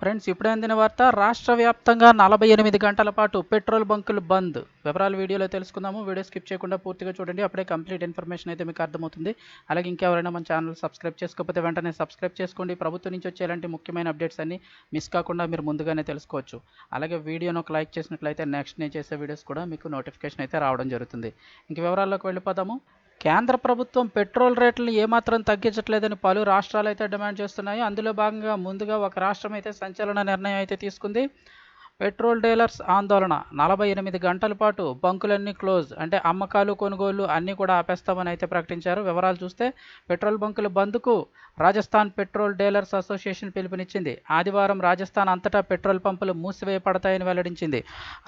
Friends ఇప్పుడే అందిన వార్త రాష్ట్ర వ్యాప్తంగా నలభై ఎనిమిది గంటల పాటు పెట్రోల్ బంకులు బంద్. వివరాలు వీడియోలో తెలుసుకుందాము. వీడియో స్కిప్ చేయకుండా పూర్తిగా చూడండి. అప్పుడే కంప్లీట్ ఇన్ఫర్మేషన్ అయితే మీకు అర్థమవుతుంది. అలాగే ఇంకెవరైనా మన ఛానల్ సబ్స్క్రైబ్ చేసుకోకపోతే వెంటనే సబ్స్క్రైబ్ చేసుకోండి. ప్రభుత్వం నుంచి వచ్చే ఇలాంటి ముఖ్యమైన అప్డేట్స్ అన్ని మిస్ కాకుండా మీరు ముందుగానే తెలుసుకోవచ్చు. అలాగే వీడియోను ఒక లైక్ చేసినట్లయితే నెక్స్ట్ నేను చేసే వీడియోస్ కూడా మీకు నోటిఫికేషన్ అయితే రావడం జరుగుతుంది. ఇంక వివరాల్లోకి వెళ్ళిపోదాము. కేంద్ర ప్రభుత్వం పెట్రోల్ రేట్లను ఏమాత్రం తగ్గించట్లేదని పలు రాష్ట్రాలు అయితే డిమాండ్ చేస్తున్నాయి. అందులో భాగంగా ముందుగా ఒక రాష్ట్రం అయితే సంచలన నిర్ణయం అయితే తీసుకుంది. పెట్రోల్ డీలర్స్ ఆందోళన. నలభై ఎనిమిది గంటల పాటు బంకులన్నీ క్లోజ్. అంటే అమ్మకాలు కొనుగోలు అన్నీ కూడా ఆపేస్తామని అయితే ప్రకటించారు. వివరాలు చూస్తే పెట్రోల్ బంకుల బంద్కు రాజస్థాన్ పెట్రోల్ డీలర్స్ అసోసియేషన్ పిలుపునిచ్చింది. ఆదివారం రాజస్థాన్ అంతటా పెట్రోల్ పంపులు మూసివేయబడతాయని వెల్లడించింది.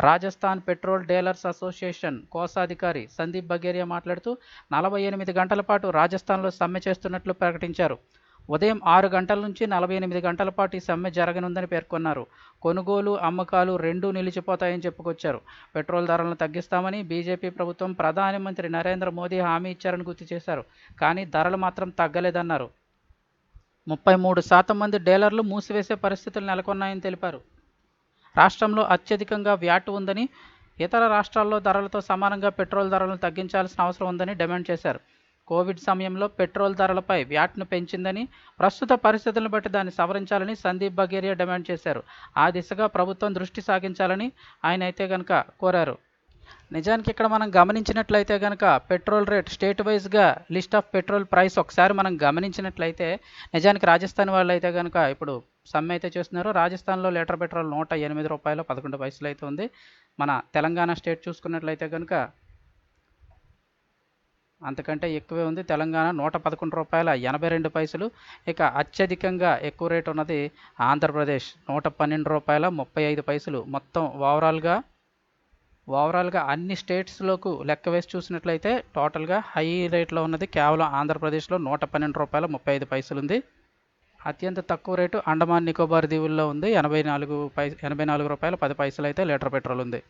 రాజస్థాన్ పెట్రోల్ డీలర్స్ అసోసియేషన్ కోశాధికారి సందీప్ బగేరియా మాట్లాడుతూ నలభై ఎనిమిది గంటల పాటు రాజస్థాన్లో సమ్మె చేస్తున్నట్లు ప్రకటించారు. ఉదయం ఆరు గంటల నుంచి నలభై ఎనిమిది గంటల పాటు ఈ సమ్మె జరగనుందని పేర్కొన్నారు. కొనుగోలు అమ్మకాలు రెండూ నిలిచిపోతాయని చెప్పుకొచ్చారు. పెట్రోల్ ధరలను తగ్గిస్తామని బీజేపీ ప్రభుత్వం ప్రధానమంత్రి నరేంద్ర మోదీ హామీ ఇచ్చారని గుర్తు చేశారు. కానీ ధరలు మాత్రం తగ్గలేదన్నారు. ముప్పై మూడు శాతం మంది డీలర్లు మూసివేసే పరిస్థితులు నెలకొన్నాయని తెలిపారు. రాష్ట్రంలో అత్యధికంగా వ్యాట్ ఉందని ఇతర రాష్ట్రాల్లో ధరలతో సమానంగా పెట్రోల్ ధరలను తగ్గించాల్సిన అవసరం ఉందని డిమాండ్ చేశారు. కోవిడ్ సమయంలో పెట్రోల్ ధరలపై వ్యాట్ను పెంచిందని ప్రస్తుత పరిస్థితులను బట్టి దాన్ని సవరించాలని సందీప్ బగేరియా డిమాండ్ చేశారు. ఆ దిశగా ప్రభుత్వం దృష్టి సాగించాలని ఆయన అయితే కనుక కోరారు. నిజానికి ఇక్కడ మనం గమనించినట్లయితే కనుక పెట్రోల్ రేట్ స్టేట్ వైజ్గా లిస్ట్ ఆఫ్ పెట్రోల్ ప్రైస్ ఒకసారి మనం గమనించినట్లయితే నిజానికి రాజస్థాన్ వాళ్ళు అయితే కనుక ఇప్పుడు సమ్మె అయితే చేస్తున్నారు. రాజస్థాన్లో లీటర్ పెట్రోల్ నూట ఎనిమిది రూపాయలు పదకొండు పైసలు అయితే ఉంది. మన తెలంగాణ స్టేట్ చూసుకున్నట్లయితే కనుక అంతకంటే ఎక్కువే ఉంది. తెలంగాణ నూట పదకొండు రూపాయల ఎనభై రెండు పైసలు. ఇక అత్యధికంగా ఎక్కువ రేట్ ఉన్నది ఆంధ్రప్రదేశ్. నూట పన్నెండు రూపాయల ముప్పై ఐదు పైసలు. మొత్తం ఓవరాల్గా ఓవరాల్గా అన్ని స్టేట్స్లోకి లెక్క వేసి చూసినట్లయితే టోటల్గా హై రేట్లో ఉన్నది కేవలం ఆంధ్రప్రదేశ్లో నూట పన్నెండు రూపాయల ముప్పై ఐదు పైసలు ఉంది అత్యంత తక్కువ రేటు అండమాన్ నికోబార్ దీవుల్లో ఉంది. ఎనభై నాలుగు పై ఎనభై నాలుగు రూపాయల పది పైసలు అయితే లీటర్ పెట్రోల్ ఉంది